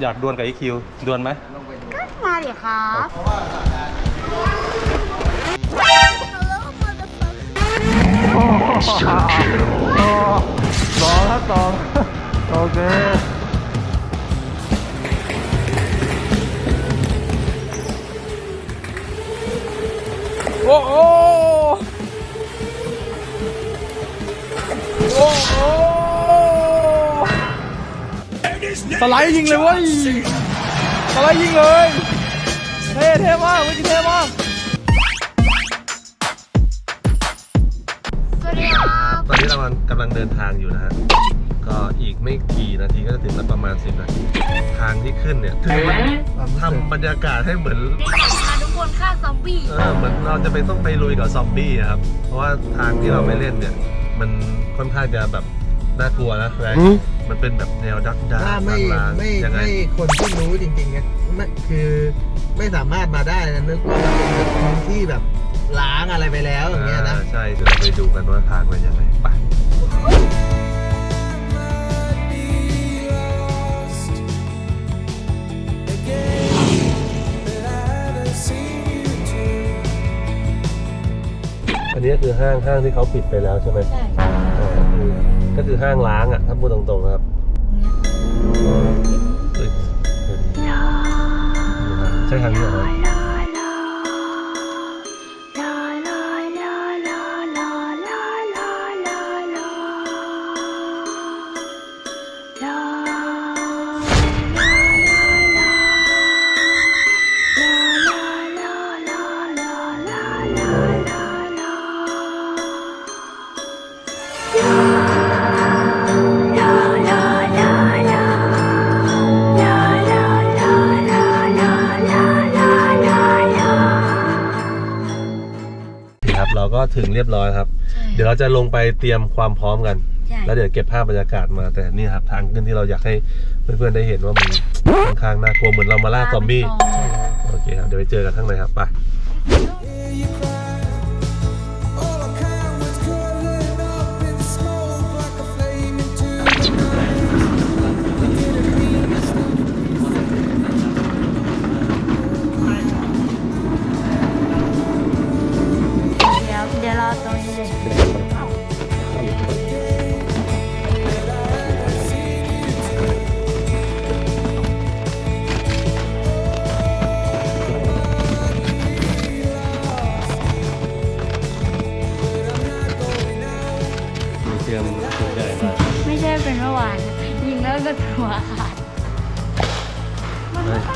อยากดวลกับอีคิวดวลไหมมาดิครับสองครับสองโอเคโอ้โสไลด์ยิงเลยเว้ยสไลด์ยิงเลยเท่เท่มากเมื่อกี้เท่มากสวัสดีครับตอนนี้เรากำลังเดินทางอยู่นะฮะ ก็อีกไม่กี่นาทีก็จะถึงแล้วประมาณ10นาทีทางที่ขึ้นเนี่ยคือมันทำบรรยากาศให้เหมือนเด็กๆพาทุกคนฆ่าซอมบี้เออเหมือนเราจะไปต้องไปลุยกับซอมบี้อะครับ เพราะว่าทางที่เราไปเล่นเนี่ย มันค่อนข้างจะแบบน่ากลัวนะแฟรงค์ มันเป็นแบบแนวดักดาถ้าไม่ลางๆไม่ยังไง ไม่คนที่รู้จริงๆเนี่ยไม่คือไม่สามารถมาได้นะนึกว่ามันเป็นพื้นที่แบบล้างอะไรไปแล้วอย่างเงี้ยนะ อ่าใช่ เดี๋ยวเราไปดูกันว่าทางเป็นยังไงไป อันนี้ก็คือห้างห้างที่เขาปิดไปแล้วใช่ไหมใช่ อ่าคือ ก็คือห้างล้างอะถ้าพูดตรงๆนะครับเฮ้ยเฮ้ยใช่ทางนี้เหรอ ถึงเรียบร้อยครับเดี๋ยวเราจะลงไปเตรียมความพร้อมกัน ใช่แล้วเดี๋ยวเก็บภาพบรรยากาศมาแต่นี่ครับทางขึ้นที่เราอยากให้เพื่อนๆได้เห็นว่ามันค่อนข้างน่ากลัวเหมือนเรามาล่าซอมบี้โอเคครับเดี๋ยวไปเจอกันข้างในครับไปเ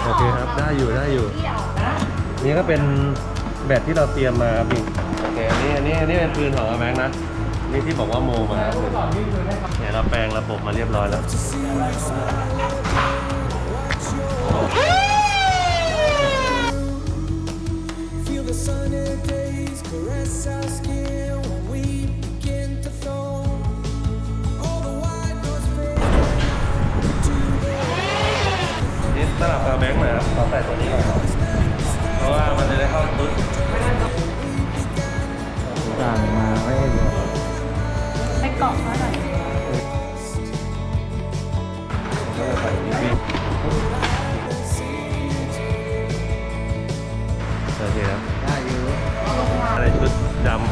โอเคครับได้อยู่ได้อยู่ นี่ก็เป็นแบตที่เราเตรียมมาครับนี่โอเคอันนี้อันนี้อันนี้เป็นปืนของอาแม็กนะนี่ที่บอกว่าโมมาครับเนี่ยเราแปลงระบบมาเรียบร้อยแล้ว Feel the sunny days caress our skin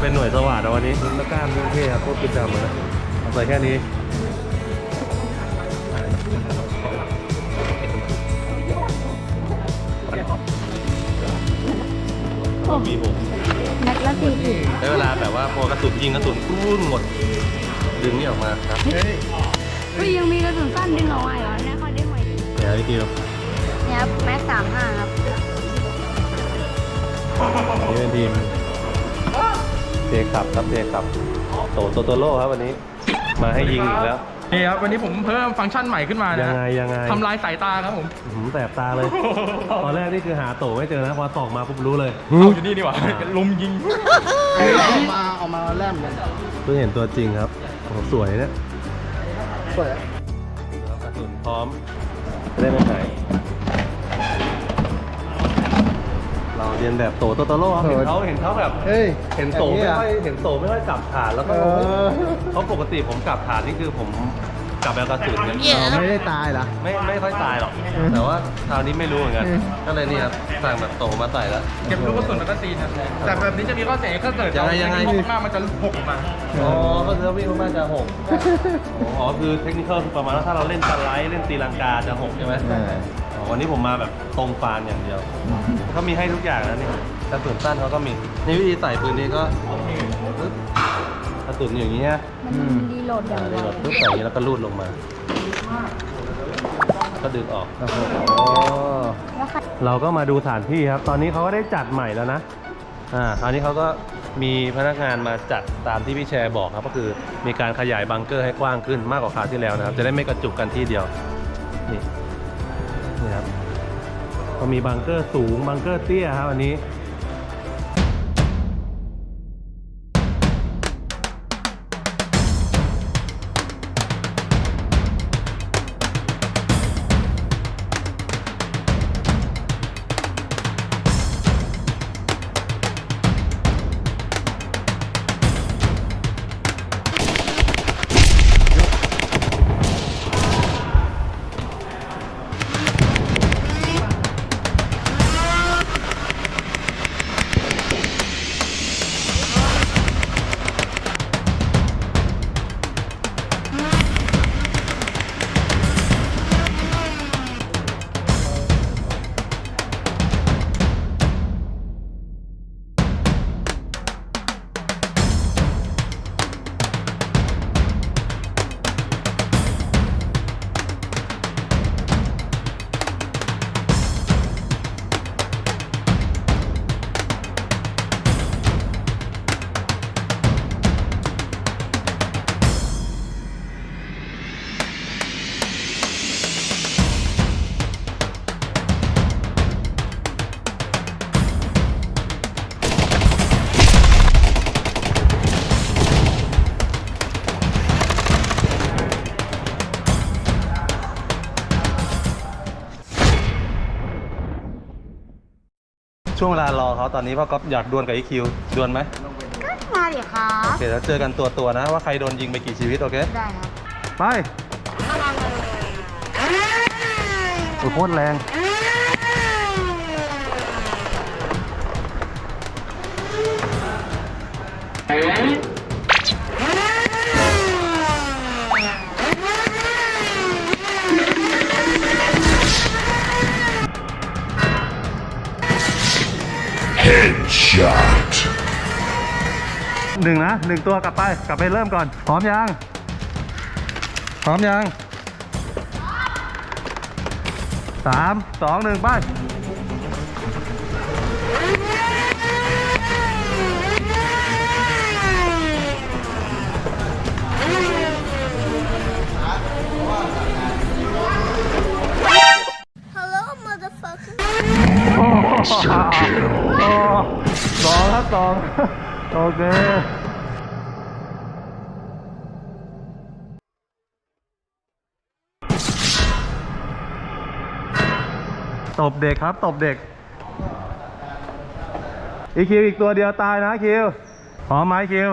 เป็นหน่วยสวัสดิ์นะวันนี้ชุดแล้วกล้ามด้วยเท่ครับพวกชุดดำเลยนะเอาใส่แค่นี้มีผมแม็กละสี่สิบได้เวลาแบบว่าพอกระสุนยิงกระสุนพุ่นหมด ดึงนี่ออกมาครับเฮ้ยยังมีกระสุนสั้นดึงออกมาเหรอเนี่ยเขาได้ไหมเดี๋ยวพี่คิวเนี่ยครับแม็กสามห้าครับนี่เป็นทีม เทขับครับเทขับโตโตโตโร่ครับวันนี้ มาให้ยิงอีกแล้ว นี่ครับวันนี้ผมเพิ่มฟังก์ชันใหม่ขึ้นมายันะงไงยังไง ทำลายสายตาครับผมหืมแสบตาเลย ตอนแรกนี่คือหาโตไม่เจอนะพอตอกมาปุ๊บรู้เลยเอาอยู่นี่ดีกว่าลุมยิงเอามาเอามาแลมกันเพิ่งเห็นตัวจริงครับโอ้โหสวยเนี่ยสวยกระสุนพร้อมจะได้ไม่หาย เราเรียนแบบโตโตโตโร่ครับเห็นเขาเห็นเขาแบบเฮ้ยเห็นโตไม่แบบค่อยเห็นโตไม่ค่อยกลับฐานแล้วก็เออ เพราะปกติผมกลับฐานนี่คือผมกลับไปเอากระสุนกันเราไม่ได้ตายเหรอ ไม่ไม่ค่อยตายหรอก เออแต่ว่าคราวนี้ไม่รู้เหมือนกัน เออ ก็เลยนี่ครับสั่งแบบโตมาใส่แล้ว เก็บลูกกระสุนแล้วก็ตีนะแต่แบบนี้จะมีข้อเสียถ้าเกิดยังไงยังไงเราวิ่มากๆมันจะหกออกมาอ๋อ ก็คือวิ่งมากๆจะหกอ๋อคือเทคนิคคือประมาณว่าถ้าเราเล่นสไลด์เล่นตีลังกาจะหกใช่ไหม เอออ๋อ วันนี้ผมมาแบบตรงฟานอย่างเดียวเขามีให้ทุกอย่างนะนี่กระสุนสั้นเขาก็มีนี่วิธีใส่ปืนนี้ก็ปึ๊บกระสุนอย่างเงี้ยมันรีโหลดอย่างอ่าไวนี่แบบปึ๊บใส่อย่างนี้แล้วก็รูดลงมา ก็ดึงออกโอ้โหแล้วใครเราก็มาดูสถานที่ครับ ตอนนี้เขาก็ได้จัดใหม่แล้วนะอ่าคราวนี้เขาก็มีพนักงานมาจัดตามที่พี่แชร์บอกครับก็คือมีการขยายบังเกอร์ให้กว้างขึ้นมากกว่าคราวที่แล้วนะครับ จะได้ไม่กระจุกกันที่เดียวนี่นี่ครับ ก็มีบังเกอร์สูงบังเกอร์เตี้ยครับอันนี้ ช่วงเวลารอเขาตอนนี้พ่อก๊อฟอยากดวลกับอีคิวดวลไหมมาเดี๋ยวครัโอบเคแล้วเจอกันตัวตัวๆนะว่าใครโดนยิงไปกี่ชีวิตโอเคได้ครับไปโอ้ยโคตรแรง หนึ่งนะหนึ่งตัวกลับไปกลับไปเริ่มก่อนพร้อมยังพร้อมยังสามสองหนึ่งไป Monster kill. โอ้สองครับสองโอเค บเด็กครับตบเด็ก อีคิวอีกตัวเดียวตายนะคิวพร้อมไหมคิว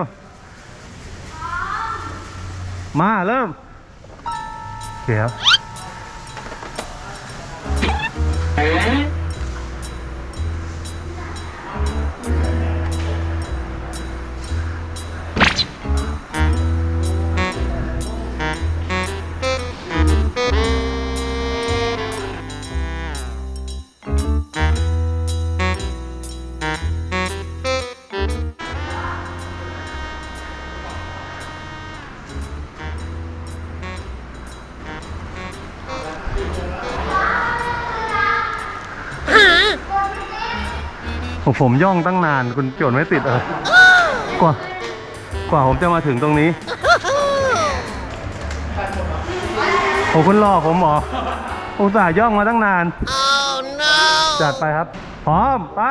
มาเริ่มโอเคครั ผมผมย่องตั้งนานคุณจดไม่ติดเออกว่ากว่าผมจะมาถึงตรงนี้โอ้คุณหลอกผมเหรออุตส่าห์ย่องมาตั้งนานจัดไปครับ พร้อม ไป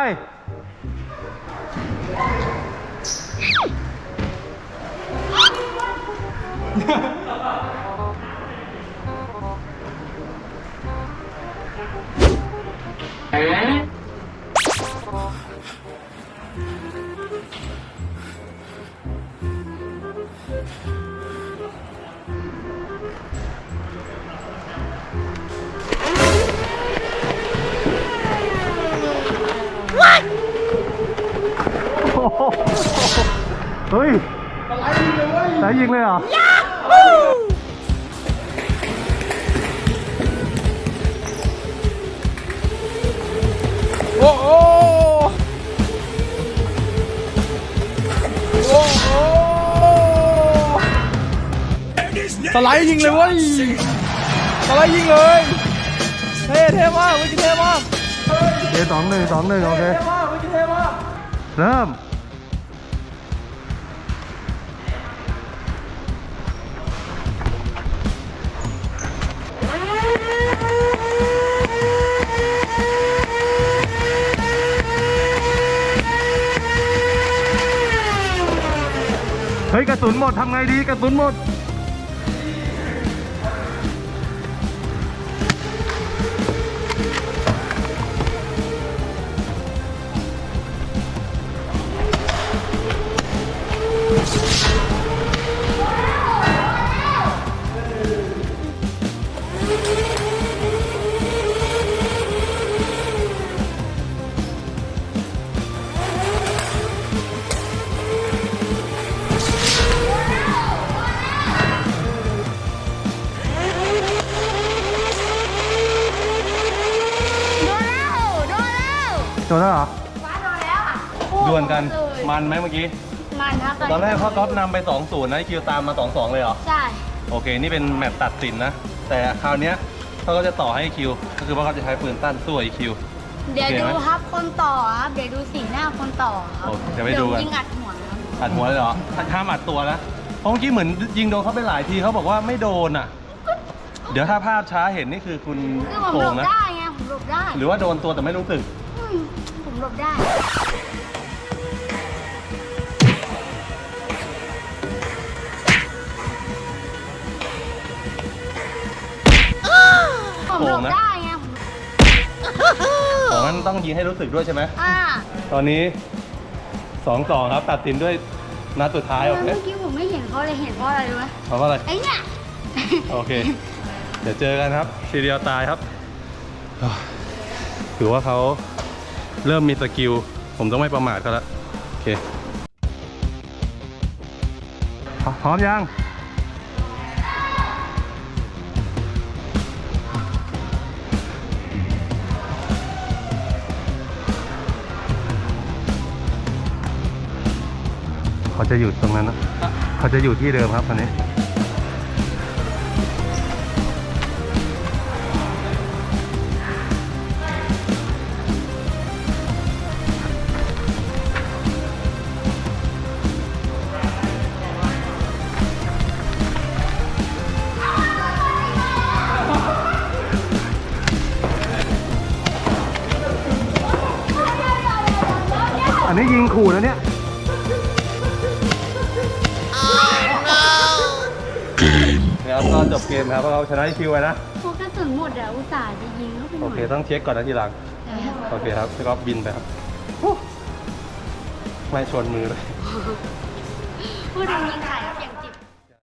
โ Thank you. ไลด์ยิงเลยเว้ยสไลด์ยิงเลยเท่เท่มากเมื่อกี้เท่มากเดสองหนึ่งสองหนึ่งโอเค เท่มากเมื่อกี้เท่มากเริ่มเฮ้ยกระสุนหมดทำไงดีกระสุนหมด โดนแล้วโดนแล้วโดนแล้วเหรอฟ้าโดนแล้วอะดวลกันเลยมันไหมเมื่อกี้ มันครับตอนแรกพ่อก๊อฟนำไป2-0นะคิวตามมา2-2เลยเหรอ ใช่ โอเค นี่เป็นแมตช์ตัดสินนะ แต่คราวเนี้ยเขาก็จะต่อให้คิว ก็คือว่าเขาจะใช้ปืนสั้นสู้ไอคิว เดี๋ยวโอเคดูไหมครับคนต่อครับเดี๋ยวดูสีหน้าคนต่อครับโอเคเดี๋ยวไปดูกัน ยิงอัดหัวครับอัดหัวเลยเหรอห้ามอัดตัวนะเพราะเมื่อกี้เหมือนยิงโดนเขาไปหลายทีเขาบอกว่าไม่โดนอะ เดี๋ยวถ้าภาพช้าเห็นนี่คือคุณคือผมโกหลงบนะ ได้ไงผมหลบได้หรือว่าโดนตัวแต่ไม่รู้สึก อืมผมหลบได้ ผมหลบได้ไงผมของนั้นต้องยิงให้รู้สึกด้วยใช่ไหมอ่าตอนนี้สองสองครับ ตัดสินด้วยนัดสุดท้ายโอเคเมื่อกี้ผมไม่เห็นเขาเลยเห็นเพราะอะไรรู้ไหมเพราะว่าอะไรไอ้เนี่ยโอเค เดี๋ยวเจอกันครับทีเดียวตายครับถือว่าเขาเริ่มมีสกิล ผมต้องไม่ประมาทเขาแล้วโอเคพร้อมยัง เขาจะอยู่ตรงนั้นนะเขาจะอยู่ที่เดิมครับคันนี้อันนี้ยิงขู่แล้วเนี่ย Game แล้วก็จบเกมครับเพราะเราชนะคิวไปนะพวกกระสุนหมดอะอุตส่าห์จะยิงเข้าไปหโอน่อยเคต้องเช็คก่อนนะทีหลังใช่ครับโอเคครับแล้วก็บินไปครับไม่ชนมือเลย พูดถึงยิงไข่ครับ